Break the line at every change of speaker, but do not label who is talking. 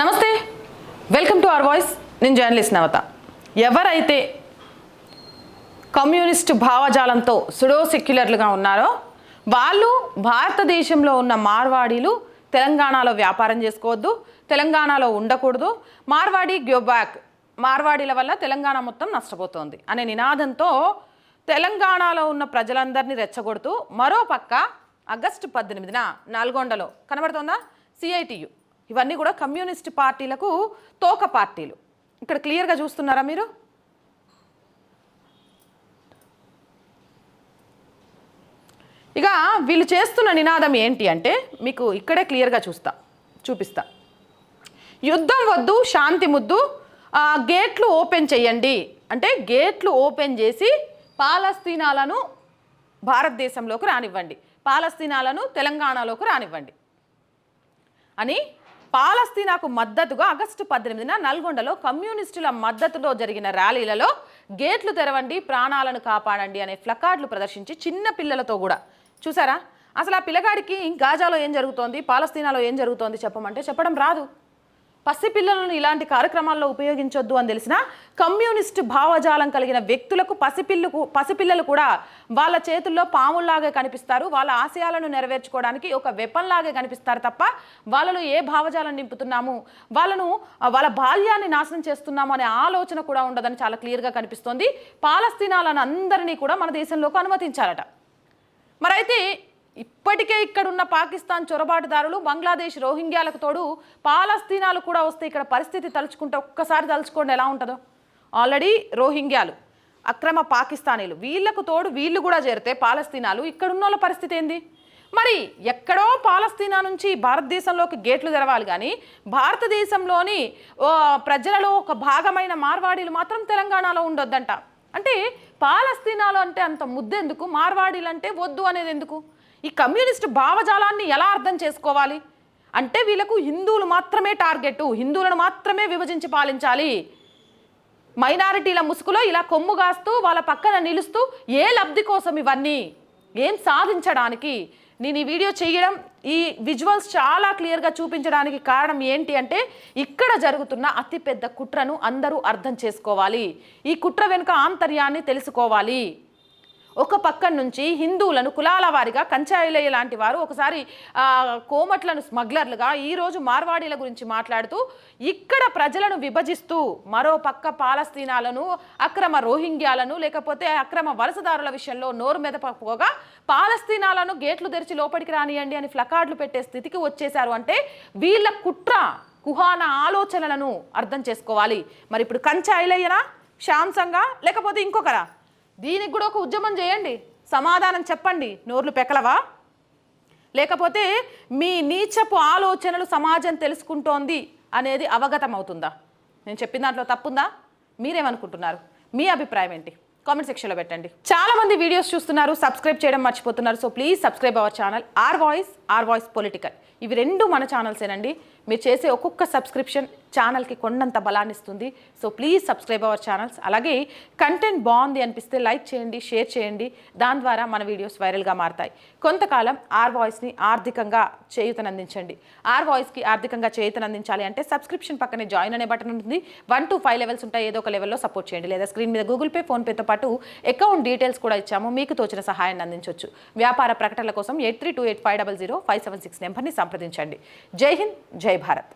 నమస్తే. Welcome to our voice నేను journalist Navatha. ఎవరైతే కమ్యూనిస్ట్ భావజాలంతో సుడో సెక్యులర్లుగా ఉన్నారో వాళ్ళు భారతదేశంలో ఉన్న మార్వాడీలు తెలంగాణలో వ్యాపారం చేసుకోవద్దు తెలంగాణలో ఉండకూడదు. మార్వాడి గ్యోబ్యాక్ మార్వాడీల వల్ల తెలంగాణ మొత్తం నష్టపోతోంది అనే నినాదంతో తెలంగాణలో ఉన్న ప్రజలందరినీ రెచ్చగొడుతూ మరో పక్క ఆగస్టు పద్దెనిమిదిన నల్గొండలో కనబడుతోందా? సిఐటియు ఇవన్నీ కూడా కమ్యూనిస్ట్ పార్టీలకు తోక పార్టీలు. ఇక్కడ క్లియర్గా చూస్తున్నారా మీరు? ఇక వీళ్ళు చేస్తున్న నినాదం ఏంటి అంటే మీకు ఇక్కడే క్లియర్గా చూస్తా చూపిస్తా. యుద్ధం వద్దు శాంతి ముద్దు గేట్లు ఓపెన్ చేయండి. అంటే గేట్లు ఓపెన్ చేసి పాలస్తీనాలను భారతదేశంలోకి రానివ్వండి. పాలస్తీనాలను తెలంగాణలోకి రానివ్వండి. అని పాలస్తీనాకు మద్దతుగా ఆగస్టు పద్దెనిమిదిన నల్గొండలో కమ్యూనిస్టుల మద్దతులో జరిగిన ర్యాలీలలో గేట్లు తెరవండి ప్రాణాలను కాపాడండి అనే ఫ్లకార్డులు ప్రదర్శించి చిన్న పిల్లలతో కూడా. చూసారా? అసలు ఆ పిల్లగాడికి గాజాలో ఏం జరుగుతోంది? పాలస్తీనాలో ఏం జరుగుతోంది చెప్పమంటే చెప్పడం రాదు. పసిపిల్లలను ఇలాంటి కార్యక్రమాల్లో ఉపయోగించొద్దు అని తెలిసిన కమ్యూనిస్ట్ భావజాలం కలిగిన వ్యక్తులకు పసిపిల్లకు పసిపిల్లలు కూడా వాళ్ళ చేతుల్లో పాముల్లాగే కనిపిస్తారు. వాళ్ళ ఆశయాలను నెరవేర్చుకోవడానికి ఒక వెపన్లాగే కనిపిస్తారు తప్ప వాళ్ళలో ఏ భావజాలం నింపుతున్నాము? వాళ్ళను వాళ్ళ బాల్యాన్ని నాశనం చేస్తున్నాము అనే ఆలోచన కూడా ఉండదని చాలా క్లియర్గా కనిపిస్తోంది. పాలస్తీనాలను అందరినీ కూడా మన దేశంలోకి అనుమతించాలట. మరైతే ఇప్పటికే ఇక్కడున్న పాకిస్తాన్ చొరబాటుదారులు బంగ్లాదేశ్ రోహింగ్యాలకు తోడు పాలస్తీనాలు కూడా వస్తే ఇక్కడ పరిస్థితి తలుచుకుంటే ఒక్కసారి తలుచుకోండి ఎలా ఉంటుందో. ఆల్రెడీ రోహింగ్యాలు అక్రమ పాకిస్తానీలు వీళ్ళకు తోడు వీళ్ళు కూడా చేరితే పాలస్తీనాలు ఇక్కడున్న వాళ్ళ పరిస్థితి ఏంది? మరి ఎక్కడో పాలస్తీనా నుంచి భారతదేశంలోకి గేట్లు తెరవాలి కానీ భారతదేశంలోని ప్రజలలో ఒక భాగమైన మార్వాడీలు మాత్రం తెలంగాణలో ఉండొద్దంట. అంటే పాలస్తీనాలు అంటే అంత ముద్దెందుకు? మార్వాడీలు అంటే వద్దు అనేది ఎందుకు? ఈ కమ్యూనిస్ట్ భావజాలాన్ని ఎలా అర్థం చేసుకోవాలి? అంటే వీళ్ళకు హిందువులు మాత్రమే టార్గెట్ హిందువులను మాత్రమే విభజించి పాలించాలి. మైనారిటీల ముసుగులో ఇలా కొమ్ము కాస్తూ వాళ్ళ పక్కన నిలుస్తూ ఏ లబ్ధి కోసం ఇవన్నీ? ఏం సాధించడానికి? నేను ఈ వీడియో చేయడం ఈ విజువల్స్ చాలా క్లియర్గా చూపించడానికి కారణం ఏంటి అంటే ఇక్కడ జరుగుతున్న అతిపెద్ద కుట్రను అందరూ అర్థం చేసుకోవాలి. ఈ కుట్ర వెనుక ఆంతర్యాన్ని తెలుసుకోవాలి. ఒక పక్క నుంచి హిందువులను కులాల వారిగా కంచాయిలయ్య లాంటి వారు ఒకసారి కోమట్లను స్మగ్లర్లుగా ఈరోజు మార్వాడీల గురించి మాట్లాడుతూ ఇక్కడ ప్రజలను విభజిస్తూ మరో పక్క పాలస్తీనాలను అక్రమ రోహింగ్యాలను లేకపోతే అక్రమ వలసదారుల విషయంలో నోరు మెదపకపోగా పాలస్తీనాలను గేట్లు తెరిచి లోపలికి రానియండి అని ఫ్లకార్డులు పెట్టే స్థితికి వచ్చేశారు. అంటే వీళ్ళ కుట్ర కుహాన ఆలోచనలను అర్థం చేసుకోవాలి. మరి ఇప్పుడు కంచాయిలయ్యనా శాంసంగా లేకపోతే ఇంకొకరా? దీనికి కూడా ఒక ఉద్యమం చేయండి. సమాధానం చెప్పండి. నోర్లు పెకలవా? లేకపోతే మీ నీచపు ఆలోచనలు సమాజం తెలుసుకుంటోంది అనేది అవగతం అవుతుందా నేను చెప్పిన దాంట్లో తప్పుందా? మీరేమనుకుంటున్నారు? మీ అభిప్రాయం ఏంటి? కామెంట్ సెక్షన్లో పెట్టండి. చాలా మంది వీడియోస్ చూస్తున్నారు సబ్స్క్రైబ్ చేయడం మర్చిపోతున్నారు. So please subscribe our channel. Our voice our voice political. ఇవి రెండు మన ఛానల్సేనండి. మీరు చేసే ఒక్కొక్క సబ్స్క్రిప్షన్ ఛానల్కి కొండంత బలాన్నిస్తుంది so please subscribe our channels. అలాగే కంటెంట్ బాగుంది అనిపిస్తే లైక్ చేయండి షేర్ చేయండి. దాని ద్వారా మన వీడియోస్ వైరల్గా మారతాయి. కొంతకాలం ఆర్ వాయిస్ని ఆర్థికంగా చేయూతనందించండి. ఆర్ వాయిస్కి ఆర్థికంగా చేయూతనందించాలి అంటే సబ్స్క్రిప్షన్ పక్కనే జాయిన్ అనే బటన్ ఉంటుంది. వన్ టు ఫైవ్ లెవెల్స్ ఉంటాయి. ఏదో ఒక లెవెల్లో సపోర్ట్ చేయండి. లేదా స్క్రీన్ మీద గూగుల్ పే ఫోన్పేతో పాటు అకౌంట్ డీటెయిల్స్ కూడా ఇచ్చాము. మీకు తోచిన సహాయాన్ని అందించవచ్చు వ్యాపార ప్రకటనల కోసం eight three two eight five double zero five seven six నెంబర్ని సంప్రదించండి. జై హింద్ జై జై భారత్